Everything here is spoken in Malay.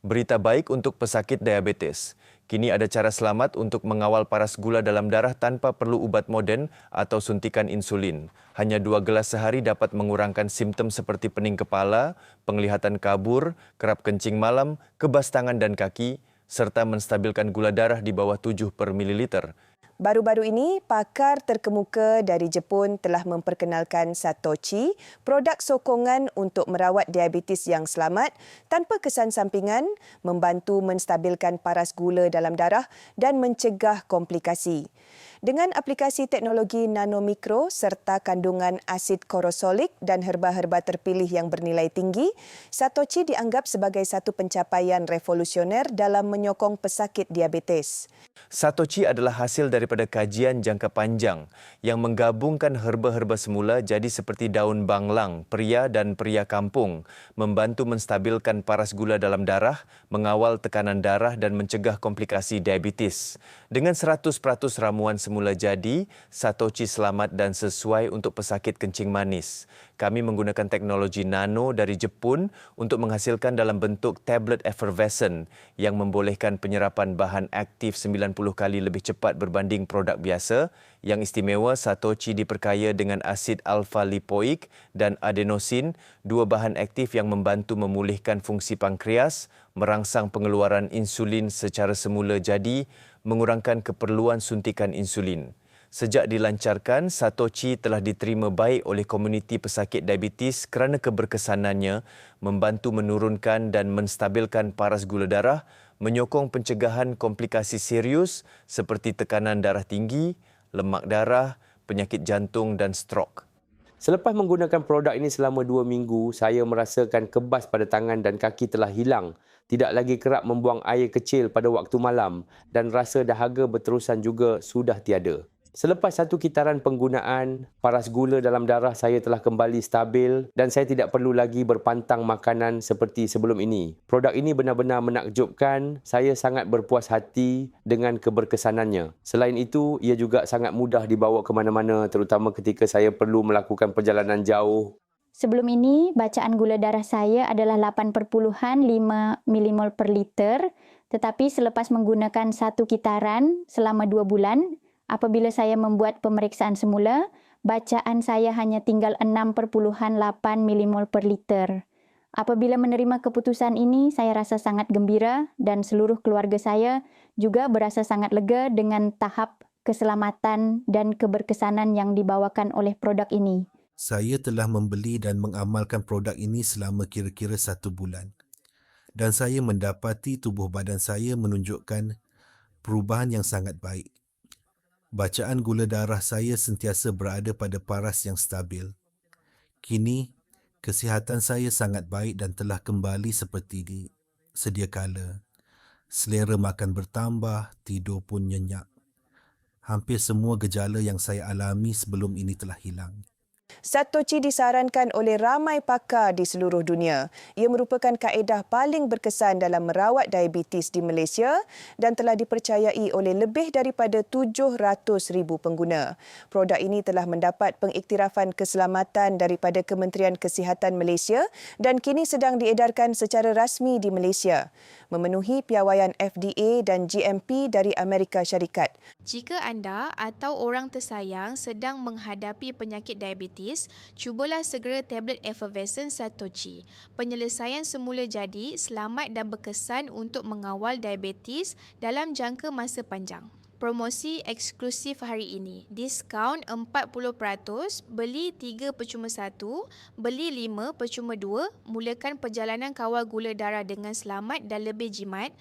Berita baik untuk pesakit diabetes. Kini ada cara selamat untuk mengawal paras gula dalam darah tanpa perlu ubat moden atau suntikan insulin. Hanya dua gelas sehari dapat mengurangkan simptom seperti pening kepala, penglihatan kabur, kerap kencing malam, kebas tangan dan kaki, serta menstabilkan gula darah di bawah 7 per mililiter. Baru-baru ini, pakar terkemuka dari Jepun telah memperkenalkan Satoshi, produk sokongan untuk merawat diabetes yang selamat tanpa kesan sampingan, membantu menstabilkan paras gula dalam darah dan mencegah komplikasi. Dengan aplikasi teknologi nanomikro serta kandungan asid korosolik dan herba-herba terpilih yang bernilai tinggi, Satoshi dianggap sebagai satu pencapaian revolusioner dalam menyokong pesakit diabetes. Satoshi adalah hasil daripada kajian jangka panjang yang menggabungkan herba-herba semula jadi seperti daun banglang, pria dan pria kampung, membantu menstabilkan paras gula dalam darah, mengawal tekanan darah dan mencegah komplikasi diabetes. Dengan 100% ramuan semula jadi, Satoshi selamat dan sesuai untuk pesakit kencing manis. Kami menggunakan teknologi nano dari Jepun untuk menghasilkan dalam bentuk tablet effervescent yang membolehkan penyerapan bahan aktif 90 kali lebih cepat berbanding produk biasa. Yang istimewa, Satoshi diperkaya dengan asid alfa-lipoik dan adenosin, dua bahan aktif yang membantu memulihkan fungsi pankreas, merangsang pengeluaran insulin secara semula jadi, mengurangkan keperluan suntikan insulin. Sejak dilancarkan, Satoshi telah diterima baik oleh komuniti pesakit diabetes kerana keberkesanannya membantu menurunkan dan menstabilkan paras gula darah, menyokong pencegahan komplikasi serius seperti tekanan darah tinggi, lemak darah, penyakit jantung dan strok. Selepas menggunakan produk ini selama dua minggu, saya merasakan kebas pada tangan dan kaki telah hilang. Tidak lagi kerap membuang air kecil pada waktu malam dan rasa dahaga berterusan juga sudah tiada. Selepas satu kitaran penggunaan, paras gula dalam darah saya telah kembali stabil dan saya tidak perlu lagi berpantang makanan seperti sebelum ini. Produk ini benar-benar menakjubkan. Saya sangat berpuas hati dengan keberkesanannya. Selain itu, ia juga sangat mudah dibawa ke mana-mana terutama ketika saya perlu melakukan perjalanan jauh Sebelum ini, bacaan gula darah saya adalah 8.5 mmol per liter. Tetapi selepas menggunakan satu kitaran selama dua bulan, apabila saya membuat pemeriksaan semula, bacaan saya hanya tinggal 6.8 mmol per liter. Apabila menerima keputusan ini, saya rasa sangat gembira dan seluruh keluarga saya juga berasa sangat lega dengan tahap keselamatan dan keberkesanan yang dibawakan oleh produk ini. Saya telah membeli dan mengamalkan produk ini selama kira-kira satu bulan. Dan saya mendapati tubuh badan saya menunjukkan perubahan yang sangat baik. Bacaan gula darah saya sentiasa berada pada paras yang stabil. Kini, kesihatan saya sangat baik dan telah kembali seperti di sedia kala. Selera makan bertambah, tidur pun nyenyak. Hampir semua gejala yang saya alami sebelum ini telah hilang. Satoshi disarankan oleh ramai pakar di seluruh dunia. Ia merupakan kaedah paling berkesan dalam merawat diabetes di Malaysia dan telah dipercayai oleh lebih daripada 700,000 pengguna. Produk ini telah mendapat pengiktirafan keselamatan daripada Kementerian Kesihatan Malaysia dan kini sedang diedarkan secara rasmi di Malaysia, memenuhi piawaian FDA dan GMP dari Amerika Syarikat. Jika anda atau orang tersayang sedang menghadapi penyakit diabetes, diabetes, cubalah segera tablet effervescent Satoshi. Penyelesaian semula jadi selamat dan berkesan untuk mengawal diabetes dalam jangka masa panjang. Promosi eksklusif hari ini. Diskaun 40%, beli 3 percuma 1, beli 5 percuma 2, mulakan perjalanan kawal gula darah dengan selamat dan lebih jimat.